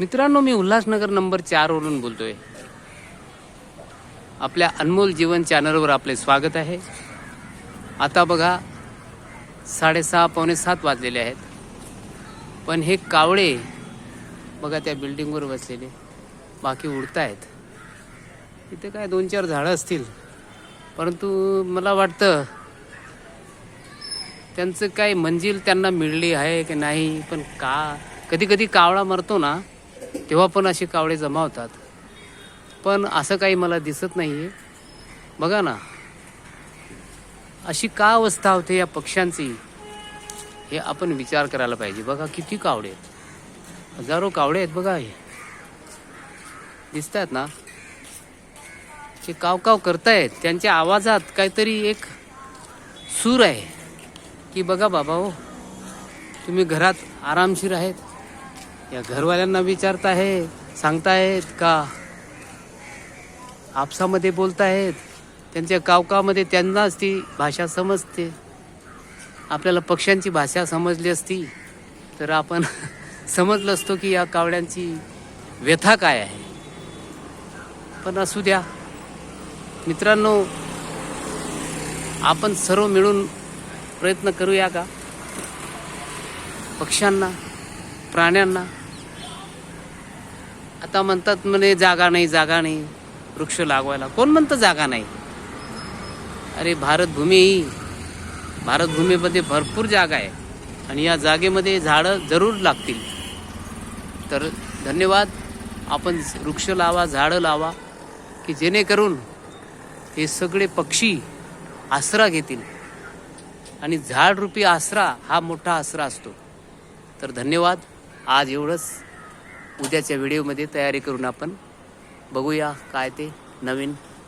मित्रांनो मी उल्हासनगर नंबर चारवरून बोलतोय. आपल्या अनमोल जीवन चॅनलवर आपले स्वागत आहे. आता बघा साडेसहा पावणे सात वाजलेले आहेत. पण हे कावळे बघा त्या बिल्डिंगवर बसलेले. बाकी उडतायत. इथे काय दोन चार झाडं असतील. परंतु मला वाटतं त्यांचं काय मंजिल त्यांना मिळली आहे की नाही पण का? कधी कधी कावळा मरतो ना तेव्हा पण असे कावळे जमा होतात. पण असं काही मला दिसत नाही आहे बघा ना. अशी का अवस्था होते या पक्ष्यांची हे आपण विचार करायला पाहिजे. बघा किती कावडे आहेत. हजारो कावडे आहेत बघा हे. दिसत आहेत ना? ते काव काव करतायत. त्यांच्या आवाजात काहीतरी एक सूर आहे. की बघा बाबा हो तुम्ही घरात आरामशीर आहेत. या घरवाल्यांना विचारत आहे सांगतायत का? आपसामध्ये बोलतायत त्यांच्या कावकामध्ये त्यांनाच ती भाषा समजते. आपल्याला पक्ष्यांची भाषा समजली असती तर आपण समजलं असतो की या कावड्यांची व्यथा काय आहे. पण असू द्या. मित्रांनो आपण सर्व मिळून प्रयत्न करूया का? पक्ष्यांना प्राण्यांना आता म्हणतात म्हणे जागा नाही जागा नाही वृक्ष लागवायला. कोण म्हणतं जागा नाही? अरे भारतभूमी. ही भारतभूमीमध्ये भरपूर जागा आहे. आणि या जागेमध्ये झाडं जरूर लागतील. तर धन्यवाद. आपण वृक्ष लावा झाडं लावा की जेणेकरून हे सगळे पक्षी आसरा घेतील. आणि झाडरूपी आसरा हा मोठा आसरा असतो. तर धन्यवाद. आज एवढंच. उद्याच्या व्हिडिओमध्ये तयारी करून आपण बघूया काय ते नवीन